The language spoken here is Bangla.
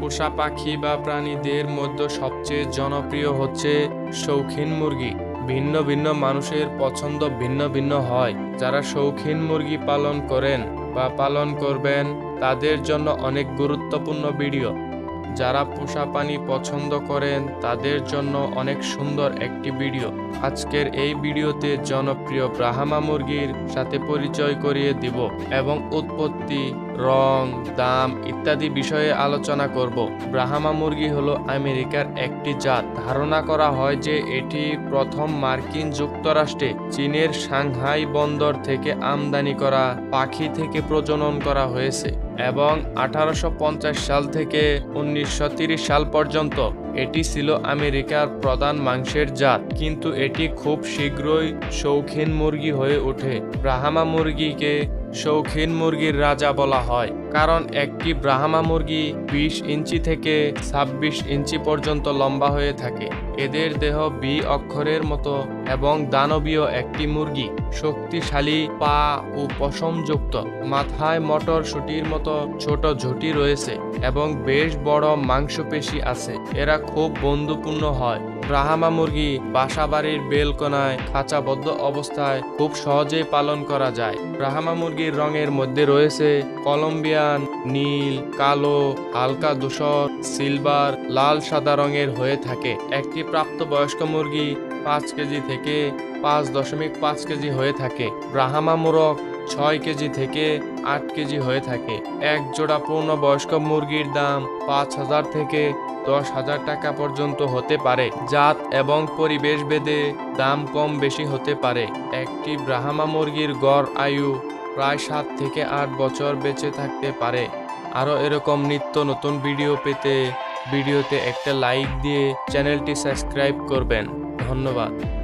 পোষা পাখি বা প্রাণীদের মধ্যে সবচেয়ে জনপ্রিয় হচ্ছে শৌখিন মুরগি। ভিন্ন ভিন্ন মানুষের পছন্দ ভিন্ন ভিন্ন হয়। যারা শৌখিন মুরগি পালন করেন বা পালন করবেন, তাদের জন্য অনেক গুরুত্বপূর্ণ ভিডিও। যারা পোষা পানি পছন্দ করেন, তাদের জন্য অনেক সুন্দর একটি ভিডিও। আজকের এই ভিডিওতে জনপ্রিয় ব্রাহামা মুরগির সাথে পরিচয় করিয়ে দিব এবং উৎপত্তি, রং, দাম ইত্যাদি বিষয়ে আলোচনা করব। ব্রাহ্মা মুরগি হলো আমেরিকার একটি জাত। ধারণা করা হয় যে এটি প্রথম মার্কিন যুক্তরাষ্ট্রে চীনের সাংহাই বন্দর থেকে আমদানি করা পাখি থেকে প্রজনন করা হয়েছে। এবং আঠারোশো পঞ্চাশ সাল থেকে উনিশশো সাল পর্যন্ত এটি ছিল আমেরিকার প্রধান মাংসের জাত। কিন্তু এটি খুব শীঘ্রই শৌখিন মুরগি হয়ে ওঠে। ব্রাহামা মুরগিকে শৌখিন মুরগির রাজা বলা হয়, কারণ একটি ব্রাহ্মা মুরগি বিশ ইঞ্চি থেকে ছাব্বিশ ইঞ্চি পর্যন্ত লম্বা হয়ে থাকে। এদের দেহ বি অক্ষরের মতো এবং দানবীয় একটি মুরগি শক্তিশালী পা ও পশমযুক্ত। মাথায় মটরশুটির মতো ছোট ঝুঁটি রয়েছে এবং বেশ বড় মাংসপেশি আছে। এরা খুব বন্ধুপূর্ণ হয়। ব্রাহ্মা মুরগি বাসাবাড়ির বেলকনায় খাঁচাবদ্ধ অবস্থায় খুব সহজেই পালন করা যায়। রাহামা মুরগির রঙের মধ্যে রয়েছে কলম্বিয়ান, নীল, কালো, হালকা ধূসর, সিলভার, লাল সাদা রঙের হয়ে থাকে। একটি প্রাপ্তবয়স্ক মুরগি পাঁচ কেজি থেকে পাঁচ দশমিক পাঁচ কেজি হয়ে থাকে। ব্রাহ্মা মুরগ ছয় কেজি থেকে আট কেজি হয়ে থাকে। এক জোড়া পূর্ণবয়স্ক মুরগির দাম পাঁচ হাজার থেকে দশ হাজার টাকা পর্যন্ত হতে পারে। জাত এবং পরিবেশ ভেদে দাম কম বেশি হতে পারে। একটি ব্রাহ্মা মুরগির গড় আয়ু প্রায় সাত থেকে আট বছর বেঁচে থাকতে পারে। আরও এরকম নিত্য নতুন ভিডিও পেতে ভিডিওতে একটা লাইক দিয়ে চ্যানেলটি সাবস্ক্রাইব করবেন। ধন্যবাদ।